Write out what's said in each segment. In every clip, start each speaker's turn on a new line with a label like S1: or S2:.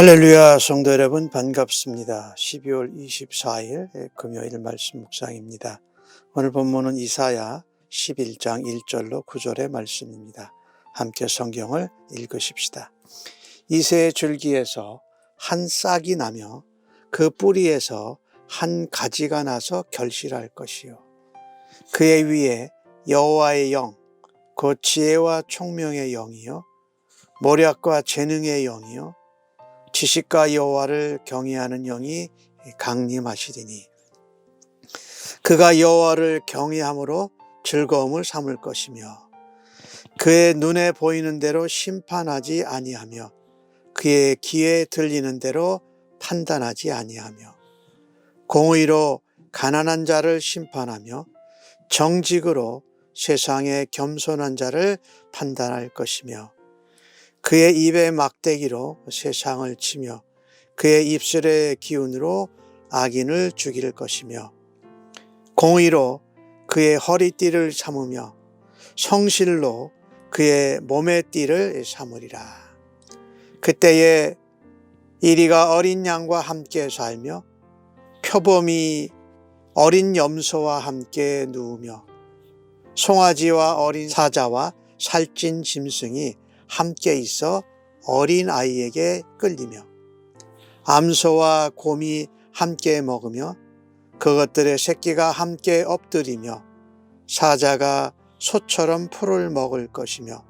S1: 할렐루야 성도 여러분 반갑습니다. 12월 24일 금요일 말씀 묵상입니다. 오늘 본문은 이사야 11장 1절로 9절의 말씀입니다. 함께 성경을 읽으십시다. 이새의 줄기에서 한 싹이 나며 그 뿌리에서 한 가지가 나서 결실할 것이요 그의 위에 여호와의 영, 그 지혜와 총명의 영이요 모략과 재능의 영이요 지식과 여호와를 경외하는 영이 강림하시리니 그가 여호와를 경외함으로 즐거움을 삼을 것이며 그의 눈에 보이는 대로 심판하지 아니하며 그의 귀에 들리는 대로 판단하지 아니하며 공의로 가난한 자를 심판하며 정직으로 세상의 겸손한 자를 판단할 것이며 그의 입의 막대기로 세상을 치며 그의 입술의 기운으로 악인을 죽일 것이며 공의로 그의 허리띠를 삼으며 성실로 그의 몸의 띠를 삼으리라. 그때에 이리가 어린 양과 함께 살며 표범이 어린 염소와 함께 누우며 송아지와 어린 사자와 살찐 짐승이 함께 있어 어린 아이에게 끌리며 암소와 곰이 함께 먹으며 그것들의 새끼가 함께 엎드리며 사자가 소처럼 풀을 먹을 것이며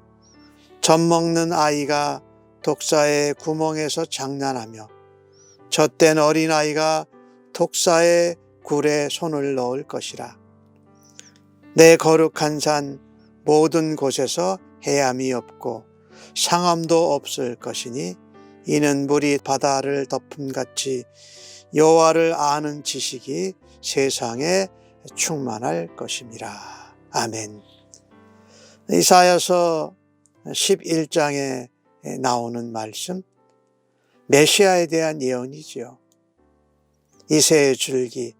S1: 젖 먹는 아이가 독사의 구멍에서 장난하며 젖된 어린 아이가 독사의 굴에 손을 넣을 것이라. 내 거룩한 산 모든 곳에서 해함이 없고 상함도 없을 것이니 이는 물이 바다를 덮음같이 여호와를 아는 지식이 세상에 충만할 것임이라. 아멘. 이사야서 11장에 나오는 말씀 메시아에 대한 예언이지요. 이새의 줄기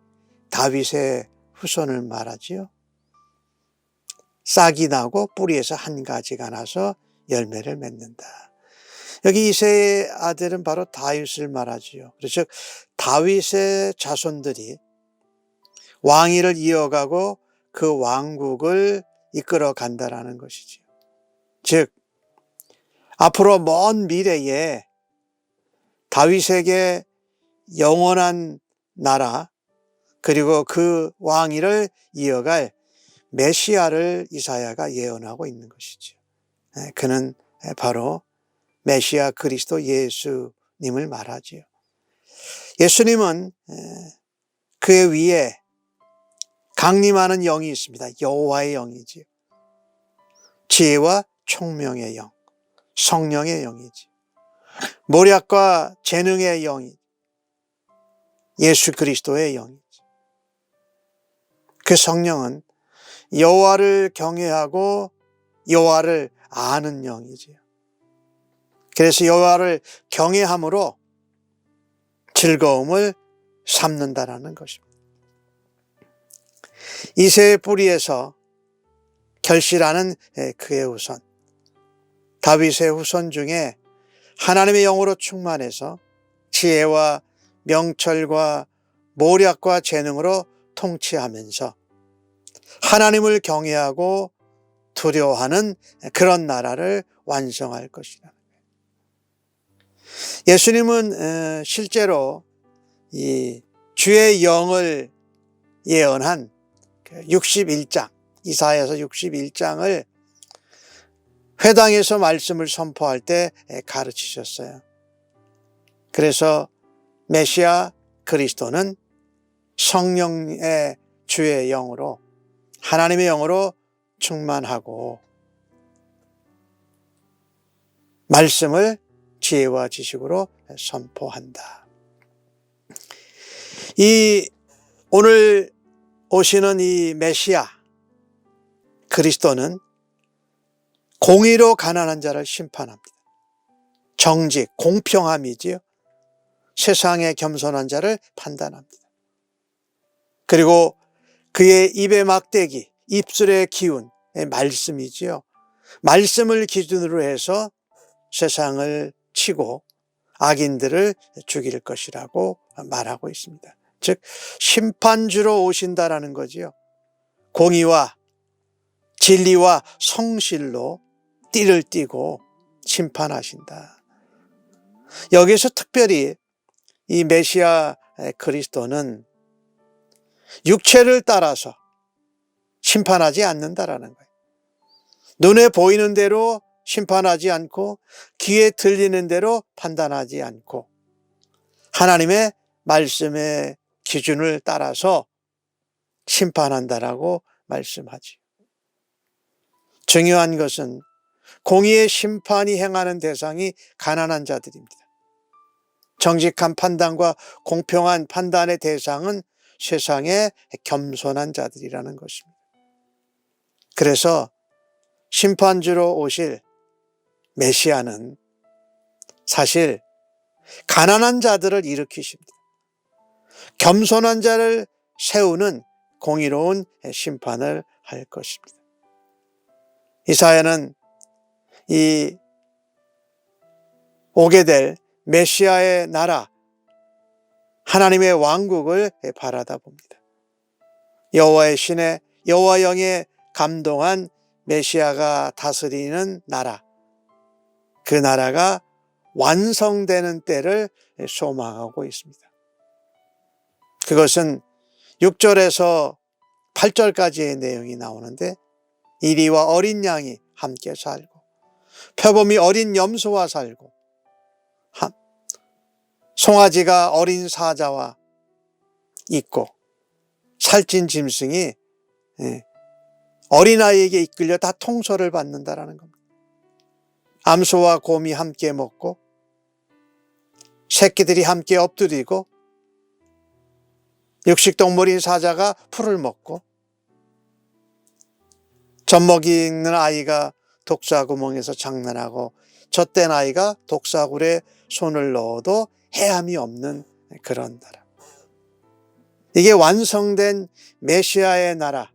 S1: 다윗의 후손을 말하지요. 싹이 나고 뿌리에서 한 가지가 나서 열매를 맺는다. 여기 이세의 아들은 바로 다윗을 말하지요. 그래서 다윗의 자손들이 왕위를 이어가고 그 왕국을 이끌어 간다라는 것이지요. 즉 앞으로 먼 미래에 다윗에게 영원한 나라 그리고 그 왕위를 이어갈 메시아를 이사야가 예언하고 있는 것이죠. 예, 그는 바로 메시아 그리스도 예수님을 말하지요. 예수님은 예, 그의 위에 강림하는 영이 있습니다. 여호와의 영이지요. 지혜와 총명의 영, 성령의 영이지. 모략과 재능의 영이 예수 그리스도의 영이지. 그 성령은 여호와를 경외하고 여호와를 아는 영이지요. 그래서 여호와를 경외함으로 즐거움을 삼는다라는 것입니다. 이세의 뿌리에서 결실하는 그의 후손, 다윗의 후손 중에 하나님의 영으로 충만해서 지혜와 명철과 모략과 재능으로 통치하면서 하나님을 경외하고 두려워하는 그런 나라를 완성할 것이다. 예수님은 실제로 이 주의 영을 예언한 61장, 그 이사야서 61장을 회당에서 말씀을 선포할 때 가르치셨어요. 그래서 메시아 그리스도는 성령의 주의 영으로 하나님의 영으로 충만하고 말씀을 지혜와 지식으로 선포한다. 이 오늘 오시는 이 메시아 그리스도는 공의로 가난한 자를 심판합니다. 정직, 공평함이지요. 세상의 겸손한 자를 판단합니다. 그리고 그의 입의 막대기, 입술의 기운, 말씀이지요. 말씀을 기준으로 해서 세상을 치고 악인들을 죽일 것이라고 말하고 있습니다. 즉 심판주로 오신다라는 거지요. 공의와 진리와 성실로 띠를 띠고 심판하신다. 여기서 특별히 이 메시아 그리스도는 육체를 따라서 심판하지 않는다라는 거예요. 눈에 보이는 대로 심판하지 않고 귀에 들리는 대로 판단하지 않고 하나님의 말씀의 기준을 따라서 심판한다라고 말씀하지. 중요한 것은 공의의 심판이 행하는 대상이 가난한 자들입니다. 정직한 판단과 공평한 판단의 대상은 세상의 겸손한 자들이라는 것입니다. 그래서 심판주로 오실 메시아는 사실 가난한 자들을 일으키십니다. 겸손한 자를 세우는 공의로운 심판을 할 것입니다. 이사야는 이 오게 될 메시아의 나라, 하나님의 왕국을 바라다 봅니다. 여호와의 신의 여호와 영의 감동한 메시아가 다스리는 나라, 그 나라가 완성되는 때를 소망하고 있습니다. 그것은 6절에서 8절까지의 내용이 나오는데 이리와 어린 양이 함께 살고 표범이 어린 염소와 살고 송아지가 어린 사자와 있고 살찐 짐승이 예, 어린아이에게 이끌려 다 통솔을 받는다라는 겁니다. 암소와 곰이 함께 먹고 새끼들이 함께 엎드리고 육식동물인 사자가 풀을 먹고 젖먹이 있는 아이가 독사구멍에서 장난하고 젖된 아이가 독사굴에 손을 넣어도 해함이 없는 그런 나라. 이게 완성된 메시아의 나라,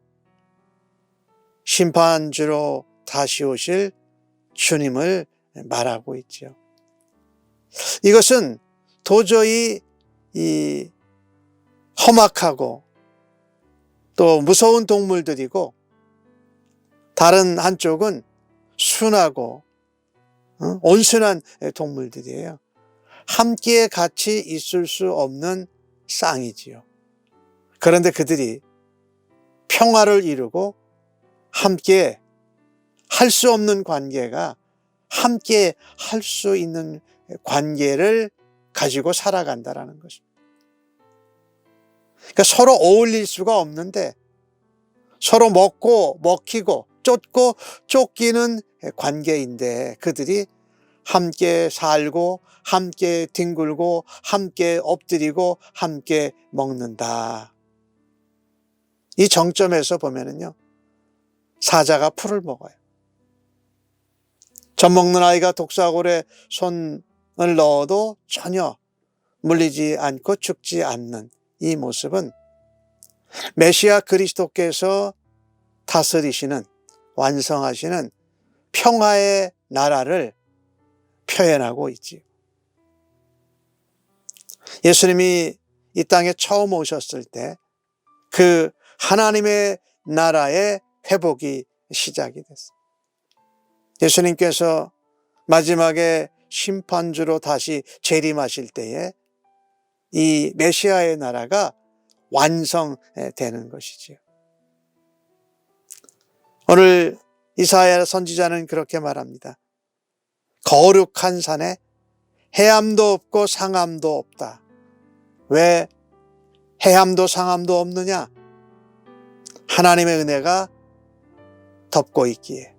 S1: 심판주로 다시 오실 주님을 말하고 있죠. 이것은 도저히 이 험악하고 또 무서운 동물들이고 다른 한쪽은 순하고 어? 온순한 동물들이에요. 함께 같이 있을 수 없는 쌍이지요. 그런데 그들이 평화를 이루고 함께 할 수 없는 관계가 함께 할 수 있는 관계를 가지고 살아간다라는 것입니다. 그러니까 서로 어울릴 수가 없는데 서로 먹고 먹히고 쫓고 쫓기는 관계인데 그들이 함께 살고 함께 뒹굴고 함께 엎드리고 함께 먹는다. 이 정점에서 보면은요. 사자가 풀을 먹어요. 젖 먹는 아이가 독사골에 손을 넣어도 전혀 물리지 않고 죽지 않는 이 모습은 메시아 그리스도께서 다스리시는 완성하시는 평화의 나라를 표현하고 있지요. 예수님이 이 땅에 처음 오셨을 때 그 하나님의 나라의 회복이 시작이 됐어요. 예수님께서 마지막에 심판주로 다시 재림하실 때에 이 메시아의 나라가 완성되는 것이지요. 오늘 이사야 선지자는 그렇게 말합니다. 거룩한 산에 해암도 없고 상암도 없다. 왜 해암도 상암도 없느냐? 하나님의 은혜가 덮고 있기에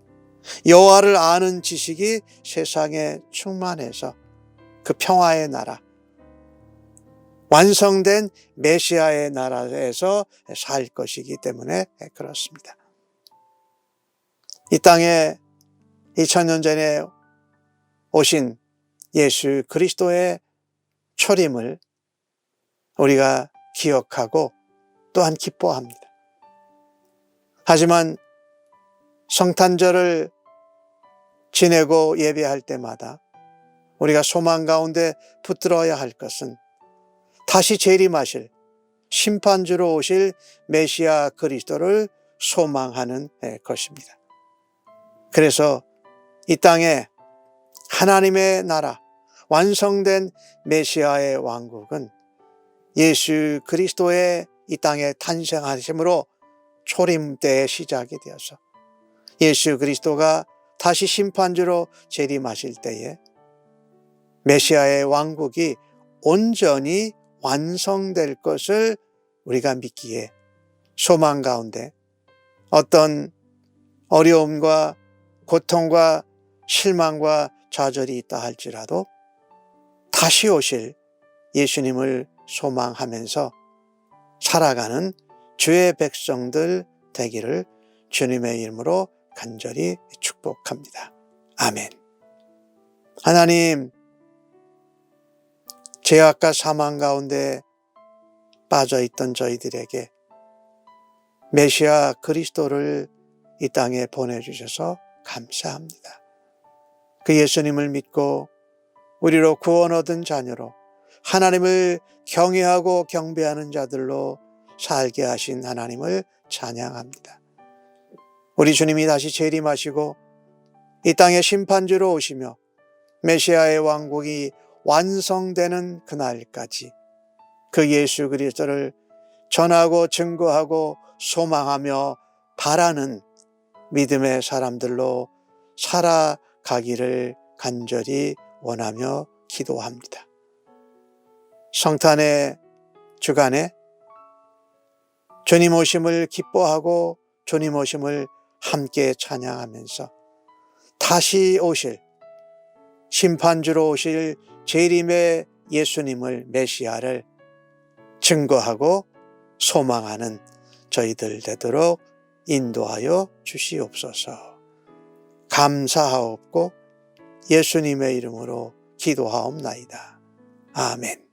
S1: 여호와를 아는 지식이 세상에 충만해서 그 평화의 나라 완성된 메시아의 나라에서 살 것이기 때문에 그렇습니다. 이 땅에 2000년 전에 오신 예수 그리스도의 초림을 우리가 기억하고 또한 기뻐합니다. 하지만 성탄절을 지내고 예배할 때마다 우리가 소망 가운데 붙들어야 할 것은 다시 재림하실 심판주로 오실 메시아 그리스도를 소망하는 것입니다. 그래서 이 땅에 하나님의 나라, 완성된 메시아의 왕국은 예수 그리스도의 이 땅에 탄생하심으로 초림 때의 시작이 되어서 예수 그리스도가 다시 심판주로 재림하실 때에 메시아의 왕국이 온전히 완성될 것을 우리가 믿기에 소망 가운데 어떤 어려움과 고통과 실망과 좌절이 있다 할지라도 다시 오실 예수님을 소망하면서 살아가는 주의 백성들 되기를 주님의 이름으로 간절히 축복합니다. 아멘. 하나님, 죄악과 사망 가운데 빠져 있던 저희들에게 메시아 그리스도를 이 땅에 보내주셔서 감사합니다. 그 예수님을 믿고 우리로 구원 얻은 자녀로 하나님을 경외하고 경배하는 자들로 살게 하신 하나님을 찬양합니다. 우리 주님이 다시 재림하시고 이 땅에 심판주로 오시며 메시아의 왕국이 완성되는 그날까지 그 예수 그리스도를 전하고 증거하고 소망하며 바라는 믿음의 사람들로 살아가기를 간절히 원하며 기도합니다. 성탄의 주간에 주님 오심을 기뻐하고 주님 오심을 함께 찬양하면서 다시 오실 심판주로 오실 재림의 예수님을 메시아를 증거하고 소망하는 저희들 되도록 인도하여 주시옵소서. 감사하옵고 예수님의 이름으로 기도하옵나이다. 아멘.